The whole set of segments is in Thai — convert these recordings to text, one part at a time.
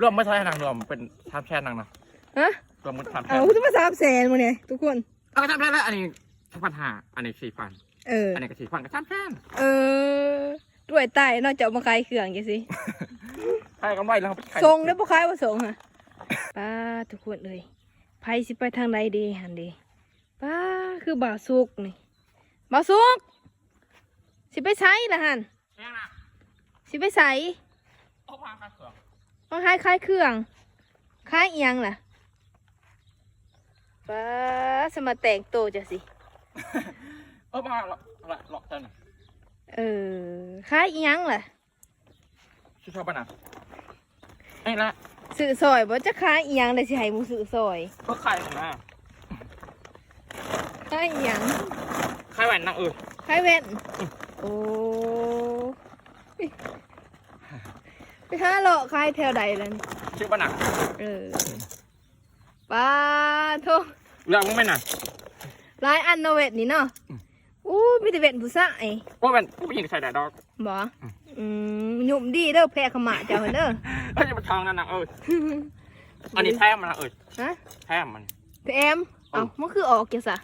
รวมไม่ใช่นางรวมเป็นทำแช่นางนะฮะรวมมันทำแช่เอาจะมาสามแสนมาเนี่ยทุกคน เอาก็ทำได้แล้วอันนี้ทักพันหาอันนี้สี่พันเออ อันนี้ก็สี่พันก็ทำแช่เออด้วยไต่นอกจากเอามาขายเครื่องจังสิใช่กันไว้แล้วเขาไปขายทรงได้อบ่ขายบ่ส่งฮะป้าทุกคนเลยไผสิไปทางใดดีหันดีป้าคือบ่าวสุกนี่บ่าวสุกสิไปใช้ละหันแช่นะสิไปใส่โอ้พังกันเสือ มาขายขายเครื่องขายเอียงล่ะป้าสมาแต่งโตจะสิเออมาหลอกหลอกหลอกเจ้าหน่ะเออขายเอียงล่ะชอชอบปะนะไอ้ละสื่อซอยบ่จะขายเอียงเลยสิให้มูสื่อซอยก็ขายนะขายเอียงขายแหวนนางเออขายแว่นโอ้ ไปหาเลาะขายแถวใดล่ะนี่ชื่อปะนะเออป้าโทเรื่องมึงไม่น่ะหลายอันเนาะเวทนี่เนาะอู้มีแต่เวทผู้ชายว่าเป็นผู้หญิงใส่แดดดอกบ่อืมหยุ่มดีเด้อแพ้ขาวหมาเจ้าเด้อเฮ้ยจะมาทองนั่นนางเอออันนี้แท้มันนะเออฮะแท้มันแต่แอมเอ้ามันคือออกจังซะ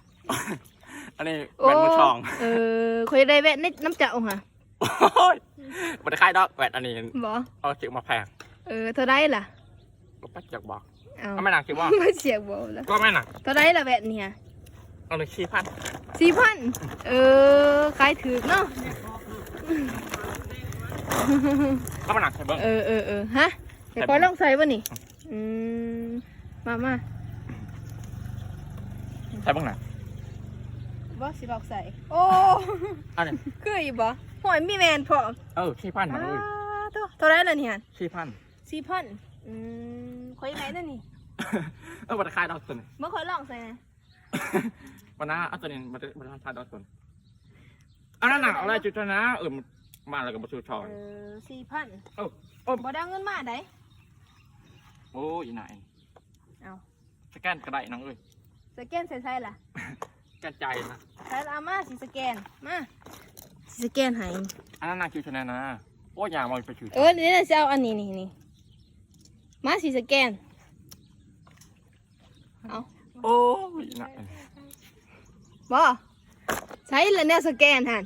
อันนี้แหวนมือทองเออคอยได้แวะในน้ำเจ้าค่ะ โอ้ยมันจะขายดอกแหวนอันนี้บ่เอาจือมาแพงเออเท่าไรล่ะก็ปัจจักบอกเอาก็ไม่หนักคิดว่า ไม่เสียบ่ล่ะก็ไม่หนักเท่าไรล่ะแวะเนี่ยเอาเลยชี้พันสี่พันเออขายถือเนาะก็ไม่หนักใช่เบิ้งเออเออเออฮะเดี๋ยวคอยลองใส่บ่นี่อืมมามาใช่เบิ้งหนักบ่สิบอกใส่โอ้อันนี้คืออีบ่ หอยมีแมนพอเออชี้พันนะอ้าเอ้ยเท่าเท่าไรล่ะเนี่ยชี้พันสี่พันอืมคอยไหนนั่นนี่เออมันจะขายดอกตัวนี้เมื่อคอยลองใส่นะวันน้าเอาตัวนี้มันจะมันจะขายดอกตัวนี้อันนั้นหนักอะไรจุดตัวนะเออมันมาแล้วก็มาชูชอเอนอสี่พันเออเออบ่ได้เอาเงินมาได้โอ้ยไหนเอาสแกนก็ได้นังเอ้ยสแกนใส่ใส่ล่ะสแกนใจนะใส่ละเอามาสิสแกนมา สิสแกนให้อันนั้นหนักจุดตัวนะโอ้ยอยางมันไปชูเออนี่น่ะสิเอาอันนี้นี่นี่มาสิสแกน เอาโอ้ยหนักบ่ใช้ละเนี่ยสแกนหั่น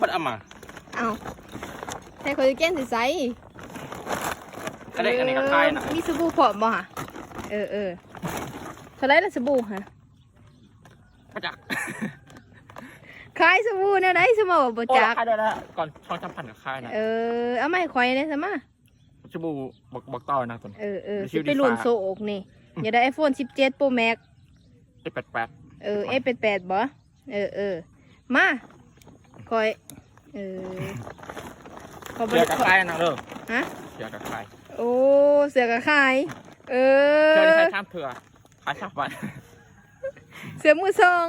มันเอามาเอาใช้คนสแกนสิใส่อันนี้อันนี้ก็ขายนะมีสบู่พร้อมบ่ฮะเออเออเท่าไหรละสบู่ฮะประจักษ์ ขายสบู่แนวไหนสมอบ่โอ้ยจักขายได้แล้วก่อนช่องจำพันกับขายนะเออ เอามาให้ข่อยได้ซะมาชบูบอกบอกต่อนะตัวนี้ เออเออมีชื่สิอไปลุ้นดีฟ้าโซอกนี่ อย่าได้ iPhone 17 Pro Max ไอ้แปดแปดเออ F เป็นแปดบ่เออเออมาคอย เออขอเสือกับขายนะเด้อฮะ เสือกับขายโอ้ เสือกับขายเอเสืออที่ขายข้ามเถื่อขายชาบวันเสือมือสอง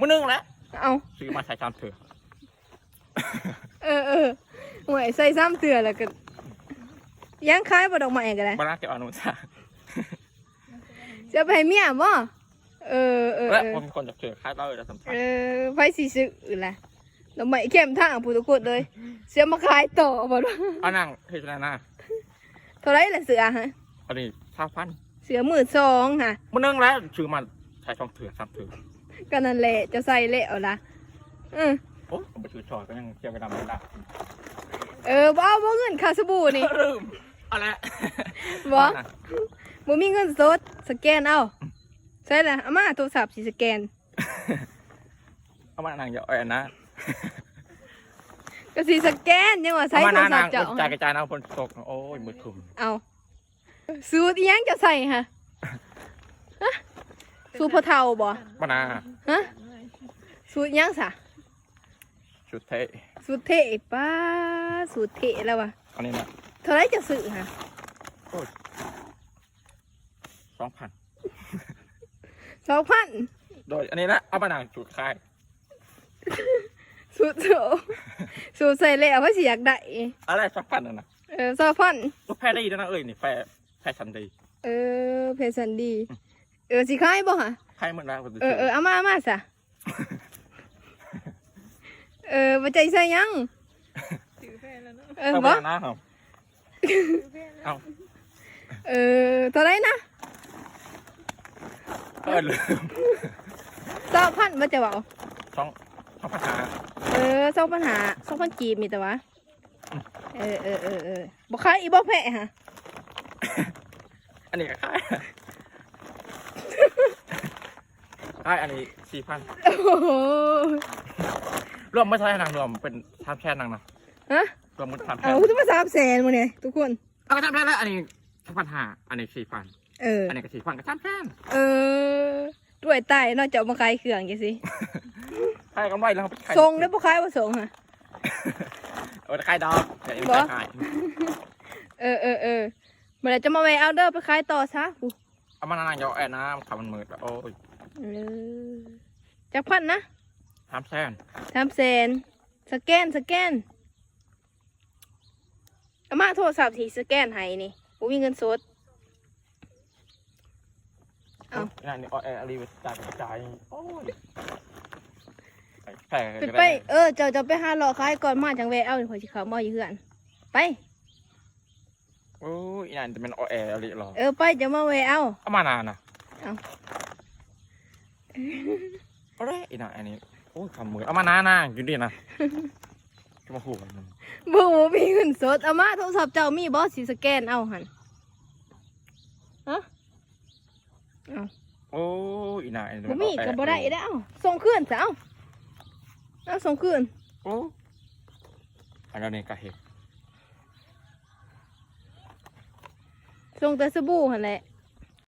มื้อนึงแล้ว เอาซื้อมาใช้ชามเถื่อเออเออหวยใส่ซ้ำเตือแล้วก็ยังขายบ่ดอกไม้ก็ได้บ้านเก็บอนุชาจะไปให้เมียบ่เออเออและเออผมคนจะเถื่อขายเต้าเลยสัมผัสเออไฟสีซื้ออื่นล่ะดอกไม้เข้มทางผู้ทุกคนเลย เสือมาขายต่อบ่ดอันนั่งเฮ้ยนานาเท่าไหรล่ะเสือฮะอันนี้ชาพันเสือมือสองค่ะมื้อนึงแล้วซื้อมาใช้ช่องเถื่อชามเถื่อ ก็นั่นแหละจะใส่เละเอาละอือโอ้ผมไปซื้อชอยก็ยังเที่ยวไปดำไม่ได้เออบ่เอาบ่เงินค่าสบู่นี่ลืมเอาละบ่บ่มีเงินสดสแกนเอาใช่ละเอามาโทรศัพท์สิสแกนเอามานั่งเยอะอ่อยนะก็สิสแกนยังว่าใช้เอามาโทรนั่งศันั่พงท์เจ้าจ่ายกระจายนะคนตกโอ้ยมือถุ่มเอาสูตรอิหยังจะใส่ฮะฮะสูตรพะเทาบ่บ้านา ฮะสูตรอิหยังซะชุดเทสูตรเทป้าสูตรเทแล้ววะอันนี้นะเท่าไหรจะซื้อฮะสองพัน2,000โดยอันนี้นะเอามานั่งจุดคายสูตรโสสูตรใส่แล้วว่าสิอยากได้อะไรสองพันน่ะนะเออ2,000ลูกแพ้ได้ยินนะเอ้ยนี่แพ้แพ้ชันดี เออเพชรสันดี เออสิขายบ่ฮะใครเหมือนกันเออเออเอามาเอามาซะเออบ่ใจใส่หยังเอเอออบ่บ้านะครับเอาเออเท่าไรนะเออลืมสองพันมาจะเบาสองสองพันหาเออสองปัญหาสองพันกีบมีแต่วะเออเออเออเออบอกขายอีบอกแพะฮะอันนี้ก็ค่าย ค่ายอันนี้สี่พันโอ้โหรวมไม่ใช่นางรวมเป็นทำแค่นางเนาะฮะรวมมุดทำแค่เอาทุกมาสามแสนมาเนี่ยทุกคน เอาก็ทำแค่แล้วอันนี้สองพันห้าอันนี้สี่พันเออ อันนี้ก็สี่พันก็ทำแค่เออด้วยไตนอกจากเอามาขายเครื่องจังสิค่ายกันไว้แล้วเขาไปขายทรงได้ปะขายว่าทรงฮะ เออขายดอกแต่ยังบ่ไม่ขายเออเออเออเมื่อไหรจะมาแวะเอาเด้อไปขายต่อซะกูเอามานางยอแอนน้ำขับมันมืดแล้วโอ้ย เออจักพันนะทำแซนทำเซนสแกนสแกนเอามาโทรศัพท์ที่สแกนให้นี่กูมีเงินสด เอ้านี่นี่อแอนอะไรไปจ่ายกระจายโอ้ยแพงไปไป เออ เจ้าจะไปหาหลอกขายก่อนมาจังแวะเอาหัวชิเขามาอยู่เหือน ไป โอ้ยนั่นจะเป็นอแอนอะไรหรอ เออ ไปจะมาแวะเอาเอามานานนะเอ้า เอาเลยอีน่ะอันนี้โอ้ยคำมือเอามานานนะอยู่ดีนะจะมาขู่กันมันบูมีเงินสดเอามาโทรศัพท์เจ้ามีบอสสิสแกนเอาหันฮะโอ้ยอีน่ะอันนี้บูมีกับบ่ได้ได้เอาส่งคืนซะเอาเอาส่งคืนโอ้อันนี้ก็เห็นส่งแต่สบู่หันแหละ